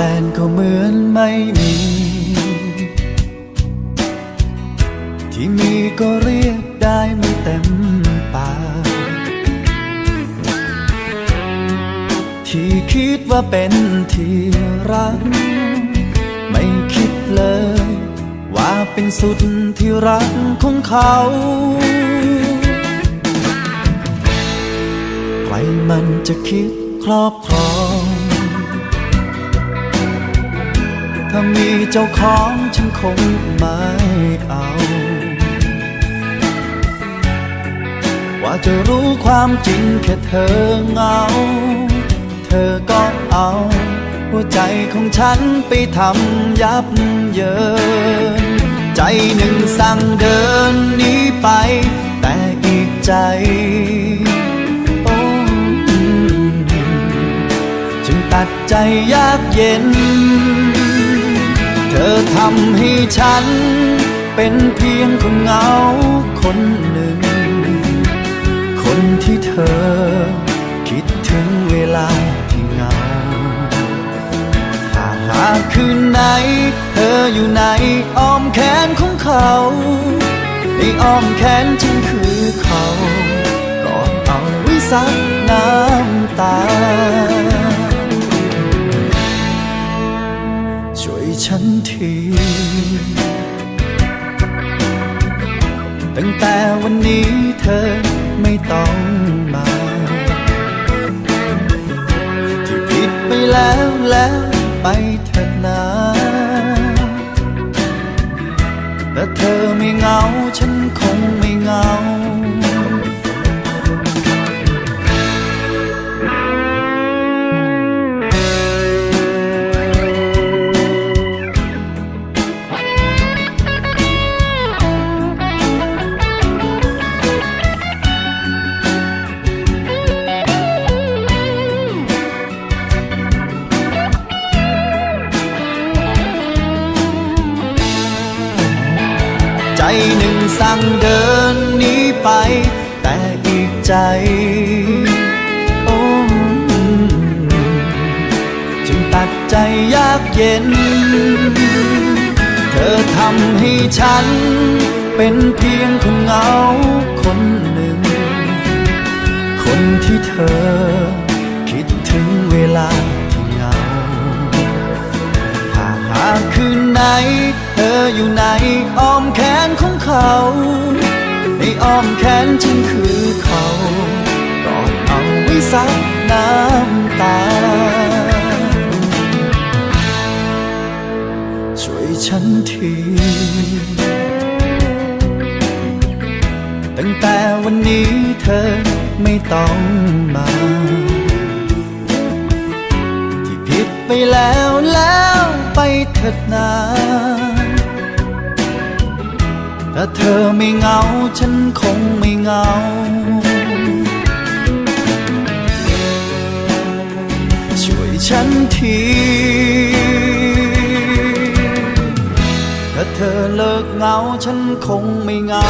ฟนก็เหมือนไม่มี ที่มีก็เรียกได้ไม่เต็มปากที่คิดว่าเป็นที่รัก ไม่คิดเลย ว่าเป็นสุดที่รักของเขาใครมันจะคิดครอบครอง ถ้ามีเจ้าของฉันคงไม่เอาว่าจะรู้ความจริงแค่เธอเหงา เธอก็เอา หัวใจของฉันไปทำยับเยิน ใจหนึ่งสั่งเดินหนีไป แต่อีกใจโอ้จึงตัดใจยากเย็น ธอทำให้ฉัน เป็นเพียงคนเหงาคนหนึ่ง คนที่เธอ คิดถึงเวลาที่เหงาถ้าหากคืนไหน เธออยู่ในอ้อมแขนของเขาในอ้อมแขนฉันคือเขากอดเอาไว้ซับน้ำตา ฉันที ตั้งแต่วันนี้เธอไม่ต้องมา ที่ผิดไปแล้วแล้วไปเถิดนะ หนึ่งสั่งเดินหนีไป แต่อีกใจโอ้จึงตัดใจยากเย็น เธอทำให้ฉัน เป็นเพียงคนเหงาคนหนึ่ง คนที่เธอ คิดถึงเวลาที่เหงาถ้าหากคืนไหน เธออยู่ในอ้อมแขนของเขา ในอ้อมแขนฉันคือเขากอดเอาไว้ซับน้ำตา ช่วยฉันทีตั้งแต่วันนี้เธอไม่ต้องมาที่ผิดไปแล้วแล้วไปเถิดนา ถ้าเธอไม่เหงาฉันคงไม่เหงาช่วยฉันทีถ้าเธอเลิกเหงาฉันคงไม่เหงา